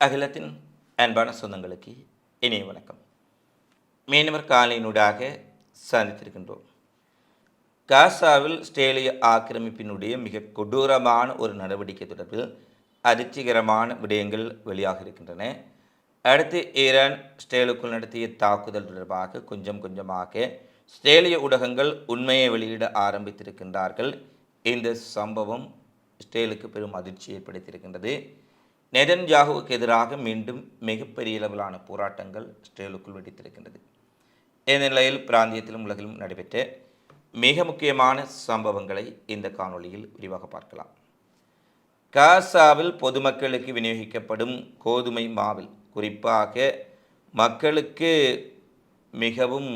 அகிலத்தின் அன்பான சொந்தங்களுக்கு இனிய வணக்கம். மீனவர் காலையினூடாக சந்தித்திருக்கின்றோம். காசாவில் ஸ்டேலிய ஆக்கிரமிப்பினுடைய மிக கொடூரமான ஒரு நடவடிக்கை தொடர்பில் அதிர்ச்சிகரமான விடயங்கள் வெளியாக இருக்கின்றன. அடுத்து ஈரான் ஸ்டேலுக்குள் நடத்திய தாக்குதல் தொடர்பாக கொஞ்சம் கொஞ்சமாக ஸ்டேலிய ஊடகங்கள் உண்மையை வெளியிட ஆரம்பித்திருக்கின்றார்கள். இந்த சம்பவம் ஸ்டேலுக்கு பெரும் அதிர்ச்சி ஏற்படுத்தியிருக்கின்றது. நெதன்யாகுவுக்கு எதிராக மீண்டும் மிகப்பெரிய அளவிலான போராட்டங்கள் ஸ்டேலுக்குள் வெடித்திருக்கின்றது. இந்த நிலையில் பிராந்தியத்திலும் உலகிலும் நடைபெற்ற மிக முக்கியமான சம்பவங்களை இந்த காணொளியில் விரிவாக பார்க்கலாம். காசாவில் பொதுமக்களுக்கு விநியோகிக்கப்படும் கோதுமை மாவில் குறிப்பாக மக்களுக்கு மிகவும்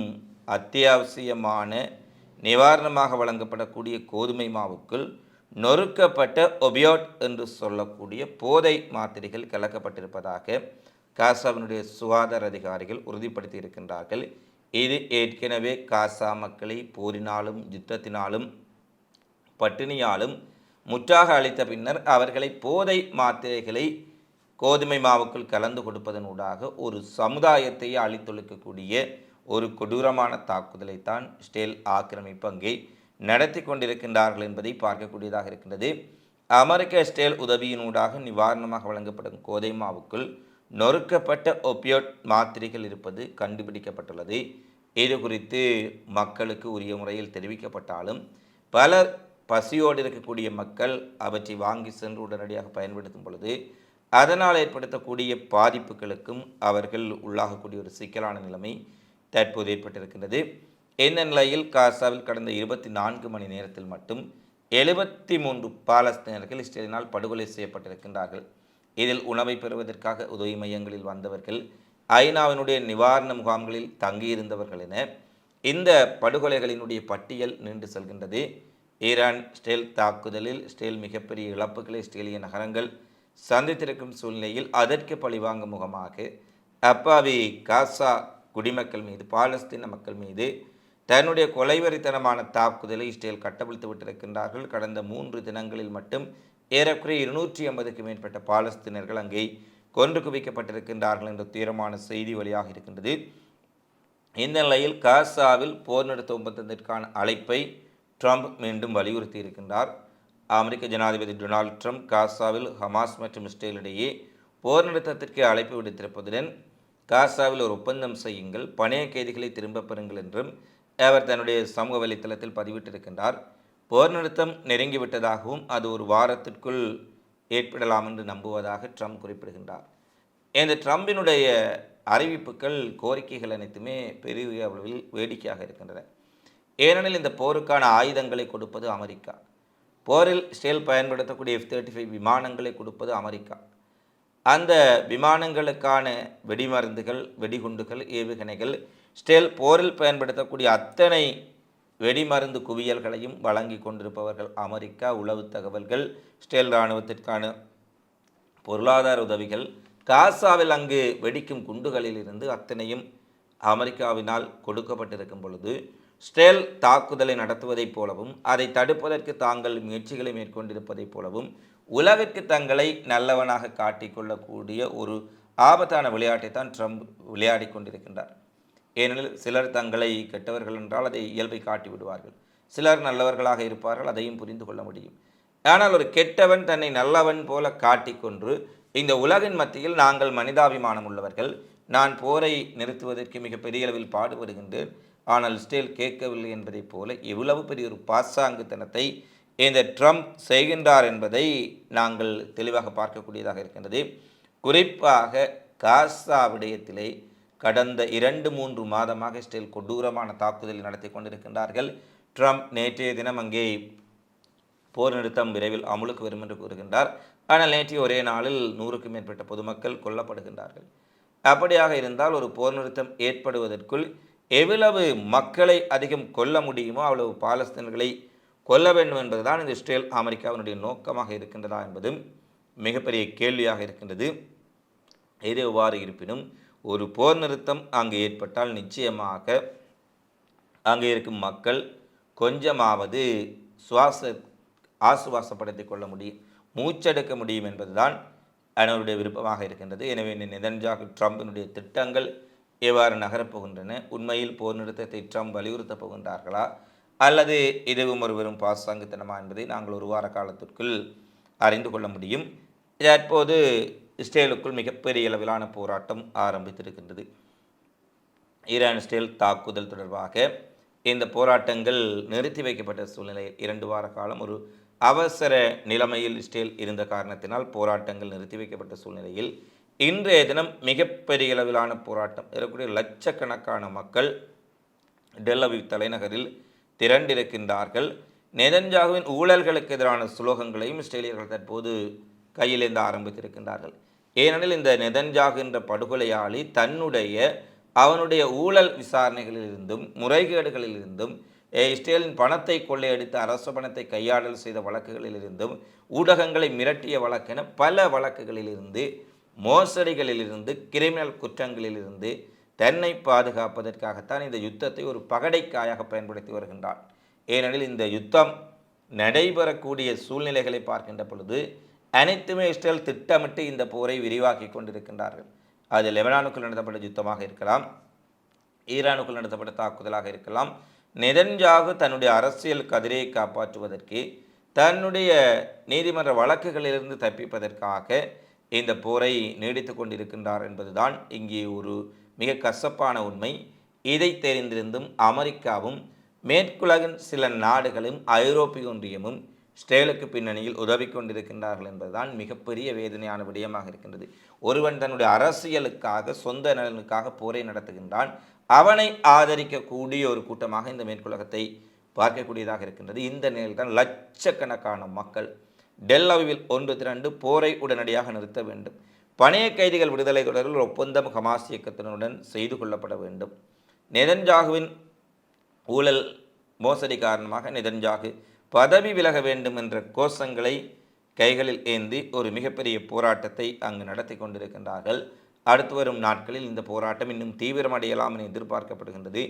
அத்தியாவசியமான நிவாரணமாக வழங்கப்படக்கூடிய கோதுமை மாவுக்குள் நொறுக்கப்பட்ட ஒபியோட் என்று சொல்லக்கூடிய போதை மாத்திரைகள் கலக்கப்பட்டிருப்பதாக காசாவினுடைய சுகாதார அதிகாரிகள் உறுதிப்படுத்தி இருக்கின்றார்கள் இது ஏற்கனவே காசா மக்களை போரினாலும் யுத்தத்தினாலும் பட்டினியாலும் முற்றாக அளித்த பின்னர் அவர்களை போதை மாத்திரைகளை கோதுமை மாவுக்குள் கலந்து கொடுப்பதனூடாக ஒரு சமுதாயத்தையே அழித்தொழுக்கக்கூடிய ஒரு கொடூரமான தாக்குதலை தான் ஸ்டேல் ஆக்கிரமிப்பு அங்கே நடத்தி கொண்டிருக்கின்றார்கள் என்பதை பார்க்கக்கூடியதாக இருக்கின்றது. அமெரிக்க ஸ்டேல் உதவியினூடாக நிவாரணமாக வழங்கப்படும் கோதை மாவுக்குள் நொறுக்கப்பட்ட ஒப்பியோட் மாத்திரைகள் இருப்பது கண்டுபிடிக்கப்பட்டுள்ளது. இது குறித்து மக்களுக்கு உரிய முறையில் தெரிவிக்கப்பட்டாலும் பலர் பசியோடு இருக்கக்கூடிய மக்கள் அவற்றை வாங்கி சென்று உடனடியாக பயன்படுத்தும் பொழுது அதனால் ஏற்படுத்தக்கூடிய பாதிப்புகளுக்கும் அவர்கள் உள்ளாகக்கூடிய ஒரு சிக்கலான நிலைமை தற்போது ஏற்பட்டிருக்கின்றது. இந்த நிலையில் காசாவில் கடந்த இருபத்தி நான்கு மணி நேரத்தில் மட்டும் எழுபத்தி மூன்று பாலஸ்தீனர்கள் இஸ்ரேலினால் படுகொலை செய்யப்பட்டிருக்கின்றார்கள். இதில் உணவை பெறுவதற்காக உதவி மையங்களில் வந்தவர்கள் ஐநாவினுடைய நிவாரண முகாம்களில் தங்கியிருந்தவர்கள் என இந்த படுகொலைகளினுடைய பட்டியல் நீண்டு செல்கின்றது. ஈரான் ஸ்டேல் தாக்குதலில் ஸ்டேல் மிகப்பெரிய இழப்புகளை இஸ்ரேலிய நகரங்கள் சந்தித்திருக்கும் சூழ்நிலையில் அதற்கு பழிவாங்கும் முகமாக அப்பாவி காசா குடிமக்கள் மீது பாலஸ்தீன மக்கள் மீது தன்னுடைய கொலைவரித்தனமான தாக்குதலை இஸ்ரேல் கட்டவிழ்த்து விட்டிருக்கின்றார்கள். கடந்த மூன்று தினங்களில் மட்டும் ஏறக்குறைய இருநூற்றி ஐம்பதுக்கு மேற்பட்ட பாலஸ்தீனர்கள் அங்கே கொன்று குவிக்கப்பட்டிருக்கின்றார்கள் என்ற தீரமான செய்தி வழியாக இருக்கின்றது. இந்த நிலையில் காசாவில் போர் நடத்த ஒப்பந்தத்திற்கான அழைப்பை ட்ரம்ப் மீண்டும் வலியுறுத்தி இருக்கின்றார். அமெரிக்க ஜனாதிபதி டொனால்ட் ட்ரம்ப் காசாவில் ஹமாஸ் மற்றும் இஸ்ரேலிடையே போர் நிறுத்தத்திற்கு அழைப்பு விடுத்திருப்பதுடன் காசாவில் ஒரு ஒப்பந்தம் செய்யுங்கள் பணைய கைதிகளை திரும்பப் பெறுங்கள் என்றும் அவர் தன்னுடைய சமூக வலைத்தளத்தில் பதிவிட்டிருக்கின்றார். போர் நிறுத்தம் நெருங்கிவிட்டதாகவும் அது ஒரு வாரத்திற்குள் ஏற்படலாம் என்று நம்புவதாக ட்ரம்ப் குறிப்பிடுகின்றார். இந்த ட்ரம்பினுடைய அறிவிப்புகள் கோரிக்கைகள் அனைத்துமே பெரிய அளவில் வேடிக்கையாக இருக்கின்றன. ஏனெனில் இந்த போருக்கான ஆயுதங்களை கொடுப்பது அமெரிக்கா. போரில் ஸ்டேல் பயன்படுத்தக்கூடிய எஃப் தேர்ட்டி ஃபைவ் விமானங்களை கொடுப்பது அமெரிக்கா. அந்த விமானங்களுக்கான வெடிமருந்துகள் வெடிகுண்டுகள் ஏவுகணைகள் ஸ்டேல் போரில் பயன்படுத்தக்கூடிய அத்தனை வெடிமருந்து குவியல்களையும் வழங்கி கொண்டிருப்பவர்கள் அமெரிக்கா உளவு தகவல்கள் ஸ்டேல் இராணுவத்திற்கான பொருளாதார உதவிகள் காசாவில் அங்கு வெடிக்கும் குண்டுகளில் இருந்து அத்தனையும் அமெரிக்காவினால் கொடுக்கப்பட்டிருக்கும் பொழுது ஸ்டேல் தாக்குதலை நடத்துவதைப் போலவும் அதை தடுப்பதற்கு தாங்கள் முயற்சிகளை மேற்கொண்டிருப்பதைப் போலவும் உலகிற்கு தங்களை நல்லவனாக காட்டிக்கொள்ளக்கூடிய ஒரு ஆபத்தான விளையாட்டை தான் ட்ரம்ப் விளையாடி கொண்டிருக்கின்றார். ஏனெனில் சிலர் தங்களை கெட்டவர்கள் என்றால் அதை இயல்பை காட்டி விடுவார்கள். சிலர் நல்லவர்களாக இருப்பார்கள் அதையும் புரிந்து கொள்ள முடியும். ஆனால் ஒரு கெட்டவன் தன்னை நல்லவன் போல காட்டிக்கொண்டு இந்த உலகின் மத்தியில் நாங்கள் மனிதாபிமானம் உள்ளவர்கள். நான் போரை நிறுத்துவதற்கு மிக பெரிய அளவில் பாடுபடுகின்றேன். ஆனால் ஸ்டேல் கேட்கவில்லை என்பதைப் போல எவ்வளவு பெரிய ஒரு பாசாங்குத்தனத்தை இந்த ட்ரம்ப் செய்கின்றார் என்பதை நாங்கள் தெளிவாக பார்க்கக்கூடியதாக இருக்கின்றது. குறிப்பாக காசா விடயத்திலே கடந்த இரண்டு மூன்று மாதமாக ஸ்டேல் கொடூரமான தாக்குதல் நடத்தி கொண்டிருக்கின்றார்கள். ட்ரம்ப் நேற்றைய தினம் அங்கே போர் நிறுத்தம் விரைவில் அமுலுக்கு வரும் என்று கூறுகின்றார். ஆனால் நேற்றைய ஒரே நாளில் நூறுக்கும் மேற்பட்ட பொதுமக்கள் கொல்லப்படுகின்றார்கள். அப்படியாக இருந்தால் ஒரு போர் நிறுத்தம் ஏற்படுவதற்குள் எவ்வளவு மக்களை அதிகம் கொல்ல முடியுமோ அவ்வளவு பாலஸ்தீன்களை கொல்ல வேண்டும் என்பதுதான் இந்த இஸ்ரேல் அமெரிக்காவினுடைய நோக்கமாக இருக்கின்றதா என்பதும் மிகப்பெரிய கேள்வியாக இருக்கின்றது. இது எவ்வாறு இருப்பினும் ஒரு போர் நிறுத்தம் அங்கு ஏற்பட்டால் நிச்சயமாக அங்கே இருக்கும் மக்கள் கொஞ்சமாவது சுவாச ஆசுவாசப்படுத்திக் கொள்ள முடியும் மூச்செடுக்க முடியும் என்பதுதான் அனைவருடைய விருப்பமாக இருக்கின்றது. எனவே இந்த ட்ரம்பினுடைய திட்டங்கள் எவ்வாறு நகரப்போகின்றன உண்மையில் போர் நிறுத்தத்தை ட்ரம்ப் வலியுறுத்தப் போகின்றார்களா? அல்லது இதுவும் ஒரு வெறும் பாசாங்குத்தனமா என்பதை நாங்கள் ஒரு வார காலத்திற்குள் அறிந்து கொள்ள முடியும். தற்போது இஸ்ரேலுக்குள் மிகப்பெரிய அளவிலான போராட்டம் ஆரம்பித்திருக்கின்றது. ஈரான் இஸ்ரேல் தாக்குதல் தொடர்பாக இந்த போராட்டங்கள் நிறுத்தி வைக்கப்பட்ட சூழ்நிலையில் இரண்டு வார காலம் ஒரு அவசர நிலைமையில் இஸ்ரேல் இருந்த காரணத்தினால் போராட்டங்கள் நிறுத்தி வைக்கப்பட்ட சூழ்நிலையில் இன்றைய தினம் மிகப்பெரிய அளவிலான போராட்டம். இருக்கக்கூடிய லட்சக்கணக்கான மக்கள் டெல்லவி தலைநகரில் திரண்டிருக்கின்றார்கள். நெதன்ஜாகுவின் ஊழல்களுக்கு எதிரான சுலோகங்களையும் இஸ்ரேலியர்கள் தற்போது கையிலேந்து ஆரம்பித்திருக்கின்றார்கள். ஏனெனில் இந்த நெதன்ஜாகு என்ற படுகொலையாளி தன்னுடைய அவனுடைய ஊழல் விசாரணைகளிலிருந்தும் முறைகேடுகளிலிருந்தும் இஸ்ரேலின் பணத்தை கொள்ளையடித்து அரசு பணத்தை கையாடல் செய்த வழக்குகளிலிருந்தும் ஊடகங்களை மிரட்டிய வழக்கென பல வழக்குகளிலிருந்து மோசடிகளிலிருந்து கிரிமினல் குற்றங்களிலிருந்து தன்னை பாதுகாப்பதற்காகத்தான் இந்த யுத்தத்தை ஒரு பகடைக்காயாக பயன்படுத்தி வருகின்றான். ஏனெனில் இந்த யுத்தம் நடைபெறக்கூடிய சூழ்நிலைகளை பார்க்கின்ற பொழுது அனைத்துமே இஸ்ரேல் திட்டமிட்டு இந்த போரை விரிவாக்கி கொண்டிருக்கின்றார்கள். அது லெபனானுக்குள் நடத்தப்பட்ட யுத்தமாக இருக்கலாம் ஈரானுக்குள் நடத்தப்பட்ட தாக்குதலாக இருக்கலாம் நெதன்ஜாகு தன்னுடைய அரசியல் கதிரையை காப்பாற்றுவதற்கு தன்னுடைய நீதிமன்ற வழக்குகளிலிருந்து தப்பிப்பதற்காக இந்த போரை நீடித்து கொண்டிருக்கின்றார் என்பதுதான் இங்கே ஒரு மிக கசப்பான உண்மை. இதை தெரிந்திருந்தும் அமெரிக்காவும் மேற்குலகின் சில நாடுகளும் ஐரோப்பிய ஒன்றியமும் ஸ்டேலுக்கு பின்னணியில் உதவி கொண்டிருக்கின்றார்கள் என்பதுதான் மிகப்பெரிய வேதனையான விடயமாக இருக்கின்றது. ஒருவன் தன்னுடைய அரசியலுக்காக சொந்த நலனுக்காக போரை நடத்துகின்றான். அவனை ஆதரிக்கக்கூடிய ஒரு கூட்டமாக இந்த மேற்குலகத்தை பார்க்கக்கூடியதாக இருக்கின்றது. இந்த நிலையில்தான் லட்சக்கணக்கான மக்கள் டெல்லவில் ஒன்று திரண்டு போரை உடனடியாக நிறுத்த வேண்டும். பணைய கைதிகள் விடுதலை தொடர்பில் ஒப்பந்தம் ஹமாஸ் இயக்கத்தினருடன் செய்து கொள்ளப்பட வேண்டும். நெதன்ஜாகுவின் ஊழல் மோசடி காரணமாக நெதன்ஜாகு பதவி விலக வேண்டும் என்ற கோஷங்களை கைகளில் ஏந்தி ஒரு மிகப்பெரிய போராட்டத்தை அங்கு நடத்தி கொண்டிருக்கின்றார்கள். அடுத்து வரும் நாட்களில் இந்த போராட்டம் இன்னும் தீவிரமடையலாம் என எதிர்பார்க்கப்படுகின்றது.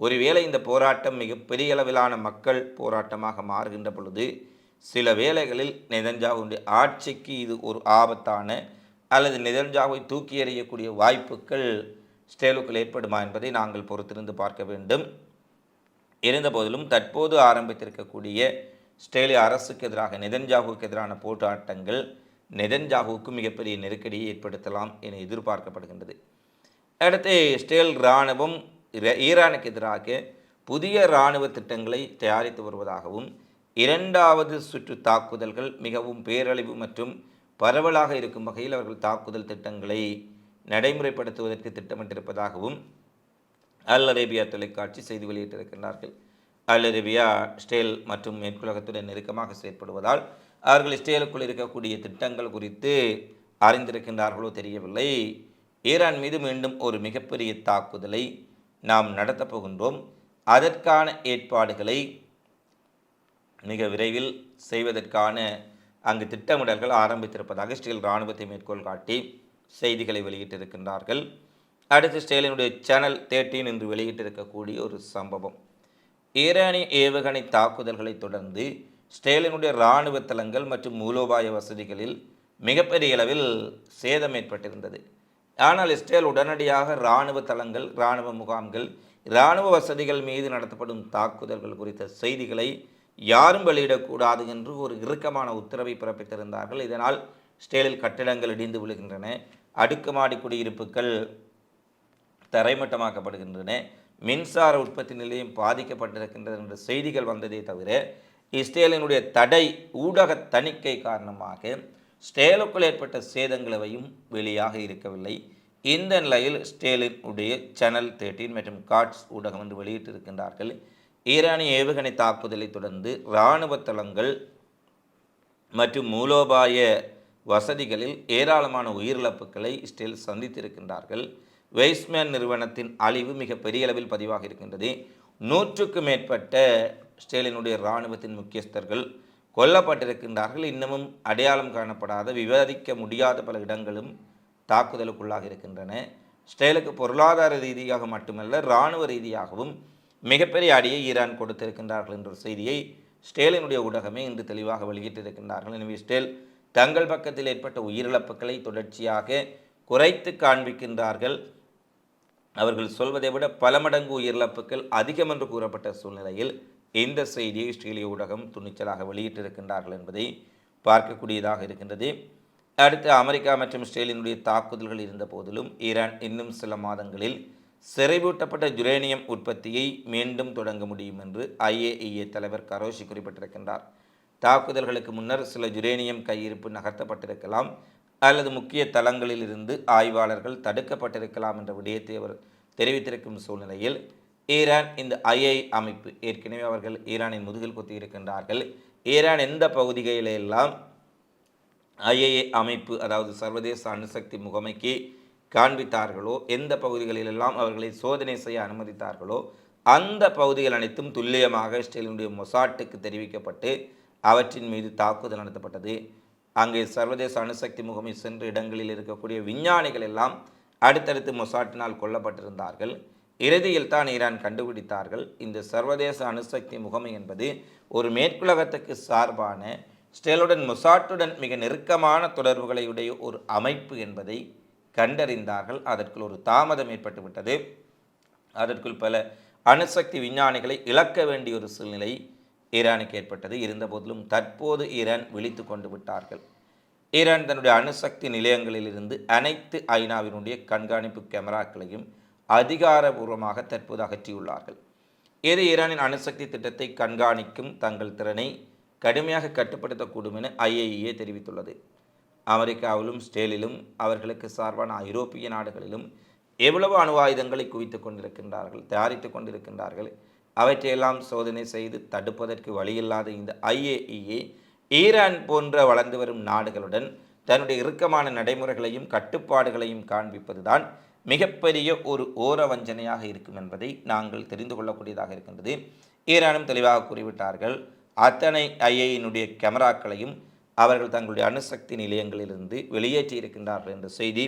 ஒருவேளை இந்த போராட்டம் மிகப்பெரிய அளவிலான மக்கள் போராட்டமாக மாறுகின்ற பொழுது சில வேளைகளில் நெதஞ்சாவுடைய ஆட்சிக்கு இது ஒரு ஆபத்தான அல்லது நெதன்ஜாவை தூக்கி எறியக்கூடிய வாய்ப்புகள் ஸ்டேலுக்குள் ஏற்படுமா என்பதை நாங்கள் பொறுத்திருந்து பார்க்க வேண்டும். இருந்தபோதிலும் தற்போது ஆரம்பித்திருக்கக்கூடிய ஸ்டேலிய அரசுக்கு எதிராக நெதன்ஜாகுவுக்கு எதிரான போராட்டங்கள் நெதன்ஜாகுவுக்கு மிகப்பெரிய நெருக்கடியை ஏற்படுத்தலாம் என எதிர்பார்க்கப்படுகின்றது. அடுத்து இஸ்ரேல் இராணுவம் ஈரானுக்கு எதிராக புதிய இராணுவ திட்டங்களை தயாரித்து வருவதாகவும் இரண்டாவது சுற்று தாக்குதல்கள் மிகவும் பேரழிவு மற்றும் பரவலாக இருக்கும் வகையில் அவர்கள் தாக்குதல் திட்டங்களை நடைமுறைப்படுத்துவதற்கு திட்டமிட்டிருப்பதாகவும் அல் அரேபியா தொலைக்காட்சி செய்தி வெளியிட்டிருக்கின்றார்கள். அல் அரேபியா ஸ்டேல் மற்றும் மேற்குலகத்துடன் நெருக்கமாக செயற்படுவதால் அவர்கள் இஸ்ரேலுக்குள் இருக்கக்கூடிய திட்டங்கள் குறித்து அறிந்திருக்கின்றார்களோ தெரியவில்லை. ஈரான் மீது மீண்டும் ஒரு மிகப்பெரிய தாக்குதலை நாம் நடத்தப் போகின்றோம். அதற்கான ஏற்பாடுகளை மிக விரைவில் செய்வதற்கான அங்கு திட்டமிடல்கள் ஆரம்பித்திருப்பதாக இஸ்ரேல் இராணுவத்தை மேற்கோள் காட்டி செய்திகளை வெளியிட்டிருக்கின்றார்கள். அடுத்து ஸ்டேலினுடைய சேனல் தேர்ட்டீன் என்று வெளியிட்டிருக்கக்கூடிய ஒரு சம்பவம். ஈரானிய ஏவுகணை தாக்குதல்களை தொடர்ந்து ஸ்டேலினுடைய இராணுவ தளங்கள் மற்றும் மூலோபாய வசதிகளில் மிகப்பெரிய அளவில் சேதம் ஏற்பட்டிருந்தது. ஆனால் இஸ்ரேல் உடனடியாக இராணுவ தளங்கள் இராணுவ முகாம்கள் இராணுவ வசதிகள் மீது நடத்தப்படும் தாக்குதல்கள் குறித்த செய்திகளை யாரும் வெளியிடக்கூடாது என்று ஒரு இறுக்கமான உத்தரவை பிறப்பித்திருந்தார்கள். இதனால் ஸ்டேலில் கட்டிடங்கள் இடிந்து விழுகின்றன. அடுக்குமாடி குடியிருப்புகள் தரைமட்டமாக்கப்படுகின்றன. மின்சார உற்பத்தி நிலையம் பாதிக்கப்பட்டிருக்கின்றது என்ற செய்திகள் வந்ததே தவிர இஸ்ரேலினுடைய தடை ஊடக தணிக்கை காரணமாக ஸ்டேலுக்குள் ஏற்பட்ட சேதங்களவையும் வெளியாக இருக்கவில்லை. இந்த நிலையில் ஸ்டேலினுடைய சேனல் தேர்ட்டீன் மற்றும் காட்ஸ் ஊடகம் என்று வெளியிட்டிருக்கின்றார்கள். ஈரானிய ஏவுகணை தாக்குதலை தொடர்ந்து இராணுவ தளங்கள் மற்றும் மூலோபாய வசதிகளில் ஏராளமான உயிரிழப்புகளை இஸ்ரேல் சந்தித்திருக்கின்றார்கள். வெய்ஸ்மேன் நிறுவனத்தின் அழிவு மிக பெரிய அளவில் பதிவாக இருக்கின்றது. நூற்றுக்கு மேற்பட்ட இஸ்ரேலினுடைய இராணுவத்தின் முக்கியஸ்தர்கள் கொல்லப்பட்டிருக்கின்றார்கள். இன்னமும் அடையாளம் காணப்படாத விவாதிக்க முடியாத பல இடங்களும் தாக்குதலுக்குள்ளாக இருக்கின்றன. இஸ்ரேலுக்கு பொருளாதார ரீதியாக மட்டுமல்ல இராணுவ ரீதியாகவும் மிகப்பெரிய அடியை ஈரான் கொடுத்திருக்கின்றார்கள் என்ற செய்தியை ஸ்டேலினுடைய ஊடகமே இன்று தெளிவாக வெளியிட்டிருக்கின்றார்கள். எனவே ஸ்டேல் தங்கள் பக்கத்தில் ஏற்பட்ட உயிரிழப்புகளை தொடர்ச்சியாக குறைத்து காண்பிக்கின்றார்கள். அவர்கள் சொல்வதை விட பல மடங்கு உயிரிழப்புகள் அதிகம் என்று கூறப்பட்ட சூழ்நிலையில் இந்த செய்தியை ஸ்ரீலிய ஊடகம் துணிச்சலாக வெளியிட்டிருக்கின்றார்கள் என்பதை பார்க்கக்கூடியதாக இருக்கின்றது. அடுத்து அமெரிக்கா மற்றும் இஸ்ரேலினுடைய தாக்குதல்கள் இருந்த போதிலும் ஈரான் இன்னும் சில மாதங்களில் சிறைபூட்டப்பட்ட யுரேனியம் உற்பத்தியை மீண்டும் தொடங்க முடியும் என்று ஐஏஇஏ தலைவர் கரோஷி குறிப்பிட்டிருக்கின்றார். தாக்குதல்களுக்கு முன்னர் சில யுரேனியம் கையிருப்பு நகர்த்தப்பட்டிருக்கலாம் அல்லது முக்கிய தளங்களில் இருந்து ஆய்வாளர்கள் தடுக்கப்பட்டிருக்கலாம் என்ற விடயத்தை அவர் தெரிவித்திருக்கும் சூழ்நிலையில் ஈரான் இந்த ஐஐ அமைப்பு ஏற்கனவே அவர்கள் ஈரானின் முதுகில் குத்தி இருக்கின்றார்கள் ஈரான் எந்த பகுதிகளிலெல்லாம் ஐஏஏ அமைப்பு அதாவது சர்வதேச அணுசக்தி முகமைக்கு காண்பித்தார்களோ? எந்த பகுதிகளிலெல்லாம் அவர்களை சோதனை செய்ய அனுமதித்தார்களோ? அந்த பகுதிகள் அனைத்தும் துல்லியமாக இஸ்ரேலினுடைய மொசாட்டுக்கு தெரிவிக்கப்பட்டு அவற்றின் மீது தாக்குதல் நடத்தப்பட்டது. அங்கே சர்வதேச அணுசக்தி முகமை சென்ற இடங்களில் இருக்கக்கூடிய விஞ்ஞானிகள் எல்லாம் அடுத்தடுத்து மொசாட்டினால் கொல்லப்பட்டிருந்தார்கள். இறுதியில் தான் ஈரான் கண்டுபிடித்தார்கள். இந்த சர்வதேச அணுசக்தி முகமை என்பது ஒரு மேற்குலகத்துக்கு சார்பான ஸ்டேலுடன் மொசாட்டுடன் மிக நெருக்கமான தொடர்புகளை உடைய ஒரு அமைப்பு என்பதை கண்டறிந்தார்கள். அதற்குள் ஒரு தாமதம் ஏற்பட்டுவிட்டது. அதற்குள் பல அணுசக்தி விஞ்ஞானிகளை இழக்க வேண்டிய ஒரு சூழ்நிலை ஈரானுக்கு ஏற்பட்டது. இருந்தபோதிலும் தற்போது ஈரான் விழித்து கொண்டு விட்டார்கள். ஈரான் தன்னுடைய அணுசக்தி நிலையங்களிலிருந்து அனைத்து ஐநாவினுடைய கண்காணிப்பு கேமராக்களையும் அதிகாரபூர்வமாக தற்போது அகற்றியுள்ளார்கள். இது ஈரானின் அணுசக்தி திட்டத்தை கண்காணிக்கும் தங்கள் திறனை கடுமையாக கட்டுப்படுத்தக்கூடும் என ஐஏஇஏ தெரிவித்துள்ளது. அமெரிக்காவிலும் ஸ்டேலிலும் அவர்களுக்கு சார்பான ஐரோப்பிய நாடுகளிலும் எவ்வளவு அணு ஆயுதங்களை குவித்து கொண்டிருக்கின்றார்கள் தயாரித்து கொண்டிருக்கின்றார்கள் அவற்றையெல்லாம் சோதனை செய்து தடுப்பதற்கு வழியில்லாத இந்த ஐஏஇஏ ஈரான் போன்ற வளர்ந்து வரும் நாடுகளுடன் தன்னுடைய இறுக்கமான நடைமுறைகளையும் கட்டுப்பாடுகளையும் காண்பிப்பதுதான் மிகப்பெரிய ஒரு ஓர வஞ்சனையாக இருக்கும் என்பதை நாங்கள் தெரிந்து கொள்ளக்கூடியதாக இருக்கின்றது. ஈரானும் தெளிவாக கூறிவிட்டார்கள் அத்தனை ஐஏயினுடைய கேமராக்களையும் அவர்கள் தங்களுடைய அணுசக்தி நிலையங்களிலிருந்து வெளியேற்றி இருக்கின்றார்கள் என்ற செய்தி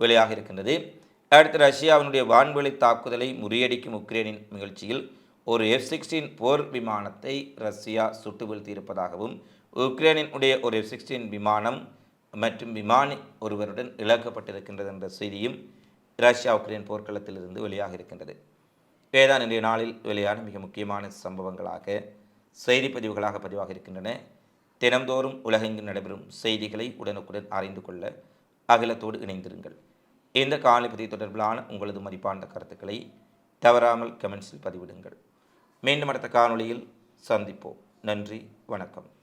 வெளியாக இருக்கின்றது. அடுத்து ரஷ்யாவினுடைய வான்வெளி தாக்குதலை முறியடிக்கும் உக்ரைனின் நிகழ்ச்சியில் ஒரு எஃப் சிக்ஸ்டீன் போர் விமானத்தை ரஷ்யா சுட்டு வீழ்த்தியிருப்பதாகவும் உக்ரைனின் உடைய ஒரு எஃப் சிக்ஸ்டீன் விமானம் மற்றும் விமானி ஒருவருடன் இழக்கப்பட்டிருக்கின்றது என்ற செய்தியும் ரஷ்யா உக்ரைன் போர்க்களத்திலிருந்து வெளியாக இருக்கின்றது. வேதான் இன்றைய நாளில் வெளியான மிக முக்கியமான சம்பவங்களாக செய்தி பதிவுகளாக பதிவாக இருக்கின்றன. தினந்தோறும் உலகெங்கு நடைபெறும் செய்திகளை உடனுக்குடன் அறிந்து கொள்ள அகிலத்தோடு இணைந்திருங்கள். இந்த காணொலி தொடர்பிலான உங்களது மதிப்பான கருத்துக்களை தவறாமல் கமெண்ட்ஸில் பதிவிடுங்கள். மீண்டும் அடுத்த காணொளியில் சந்திப்போம். நன்றி வணக்கம்.